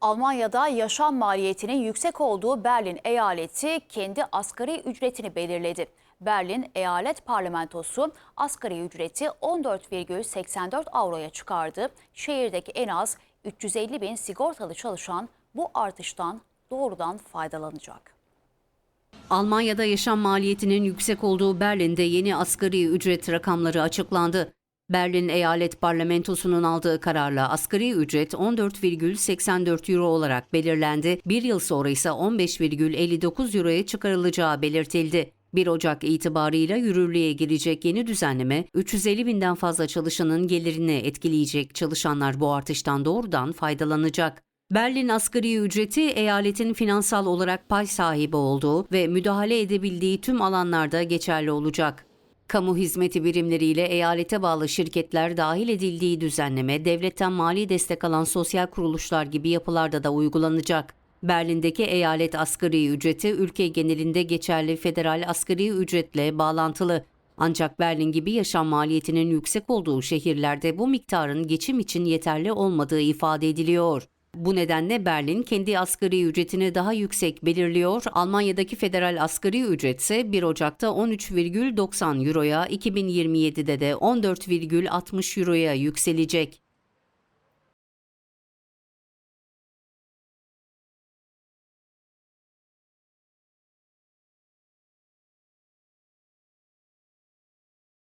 Almanya'da yaşam maliyetinin yüksek olduğu Berlin eyaleti kendi asgari ücretini belirledi. Berlin Eyalet Parlamentosu asgari ücreti 14,84 avroya çıkardı. Şehirdeki en az 350 bin sigortalı çalışan bu artıştan doğrudan faydalanacak. Almanya'da yaşam maliyetinin yüksek olduğu Berlin'de yeni asgari ücret rakamları açıklandı. Berlin Eyalet Parlamentosu'nun aldığı kararla asgari ücret 14,84 euro olarak belirlendi. Bir yıl sonra ise 15,59 euroya çıkarılacağı belirtildi. 1 Ocak itibarıyla yürürlüğe girecek yeni düzenleme 350 binden fazla çalışanın gelirini etkileyecek. Çalışanlar bu artıştan doğrudan faydalanacak. Berlin asgari ücreti eyaletin finansal olarak pay sahibi olduğu ve müdahale edebildiği tüm alanlarda geçerli olacak. Kamu hizmeti birimleriyle eyalete bağlı şirketler dahil edildiği düzenleme devletten mali destek alan sosyal kuruluşlar gibi yapılarda da uygulanacak. Berlin'deki eyalet asgari ücreti ülke genelinde geçerli federal asgari ücretle bağlantılı. Ancak Berlin gibi yaşam maliyetinin yüksek olduğu şehirlerde bu miktarın geçim için yeterli olmadığı ifade ediliyor. Bu nedenle Berlin kendi asgari ücretini daha yüksek belirliyor. Almanya'daki federal asgari ücret ise 1 Ocak'ta 13,90 euroya, 2027'de de 14,60 euroya yükselecek.